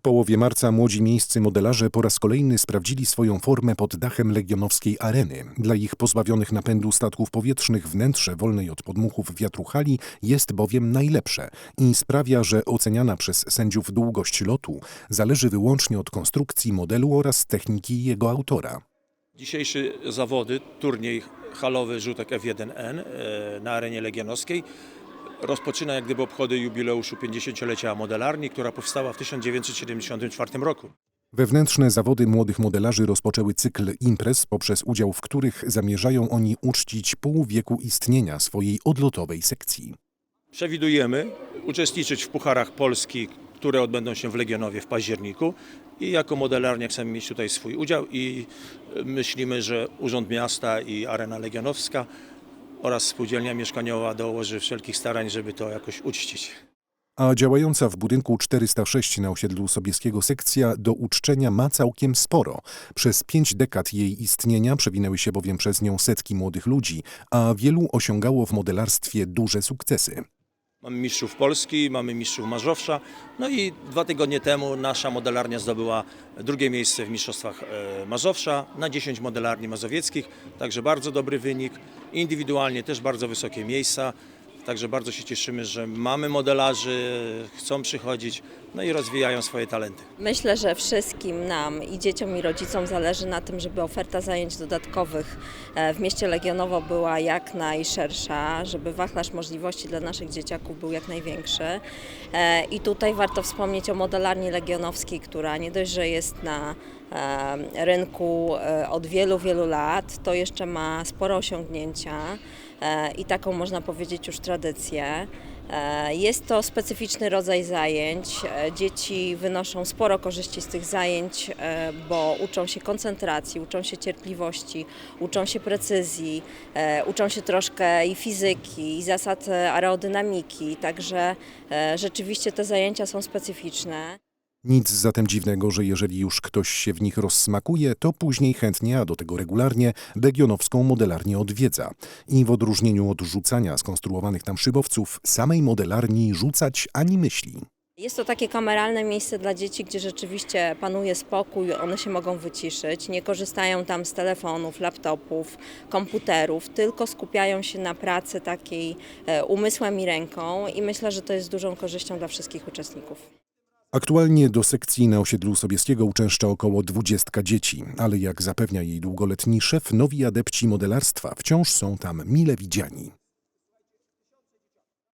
W połowie marca młodzi miejscy modelarze po raz kolejny sprawdzili swoją formę pod dachem legionowskiej areny. Dla ich pozbawionych napędu statków powietrznych wnętrze wolnej od podmuchów wiatru hali jest bowiem najlepsze i sprawia, że oceniana przez sędziów długość lotu zależy wyłącznie od konstrukcji modelu oraz techniki jego autora. Dzisiejsze zawody, turniej halowy Rzutek F1N e, na arenie legionowskiej rozpoczyna jak gdyby obchody jubileuszu 50-lecia modelarni, która powstała w 1974 roku. Wewnętrzne zawody młodych modelarzy rozpoczęły cykl imprez, poprzez udział w których zamierzają oni uczcić pół wieku istnienia swojej odlotowej sekcji. Przewidujemy uczestniczyć w Pucharach Polski, które odbędą się w Legionowie w październiku i jako modelarnia chcemy mieć tutaj swój udział i myślimy, że Urząd Miasta i Arena Legionowska oraz Spółdzielnia Mieszkaniowa dołoży wszelkich starań, żeby to jakoś uczcić. A działająca w budynku 406 na osiedlu Sobieskiego sekcja do uczczenia ma całkiem sporo. Przez pięć dekad jej istnienia przewinęły się bowiem przez nią setki młodych ludzi, a wielu osiągało w modelarstwie duże sukcesy. Mamy mistrzów Polski, mamy mistrzów Mazowsza. No i dwa tygodnie temu nasza modelarnia zdobyła drugie miejsce w mistrzostwach e, Mazowsza na 10 modelarni mazowieckich. Także bardzo dobry wynik. Indywidualnie też bardzo wysokie miejsca. Także bardzo się cieszymy, że mamy modelarzy, chcą przychodzić, no i rozwijają swoje talenty. Myślę, że wszystkim nam i dzieciom i rodzicom zależy na tym, żeby oferta zajęć dodatkowych e, w mieście Legionowo była jak najszersza, żeby wachlarz możliwości dla naszych dzieciaków był jak największy. E, I tutaj warto wspomnieć o modelarni legionowskiej, która nie dość, że jest na rynku e, od wielu, wielu lat, to jeszcze ma spore osiągnięcia e, i taką można powiedzieć już tradycję. E, Jest to specyficzny rodzaj zajęć. E, Dzieci wynoszą sporo korzyści z tych zajęć, e, bo uczą się koncentracji, uczą się cierpliwości, uczą się precyzji, e, uczą się troszkę i fizyki, i zasad e, aerodynamiki. Także e, rzeczywiście te zajęcia są specyficzne. Nic zatem dziwnego, że jeżeli już ktoś się w nich rozsmakuje, to później chętnie, a do tego regularnie, legionowską modelarnię odwiedza. I w odróżnieniu od rzucania skonstruowanych tam szybowców, samej modelarni rzucać ani myśli. Jest to takie kameralne miejsce dla dzieci, gdzie rzeczywiście panuje spokój, one się mogą wyciszyć, nie korzystają tam z telefonów, laptopów, komputerów, tylko skupiają się na pracy takiej e, umysłem i ręką i myślę, że to jest dużą korzyścią dla wszystkich uczestników. Aktualnie do sekcji na osiedlu Sobieskiego uczęszcza około dwudziestka dzieci, ale jak zapewnia jej długoletni szef, nowi adepci modelarstwa wciąż są tam mile widziani.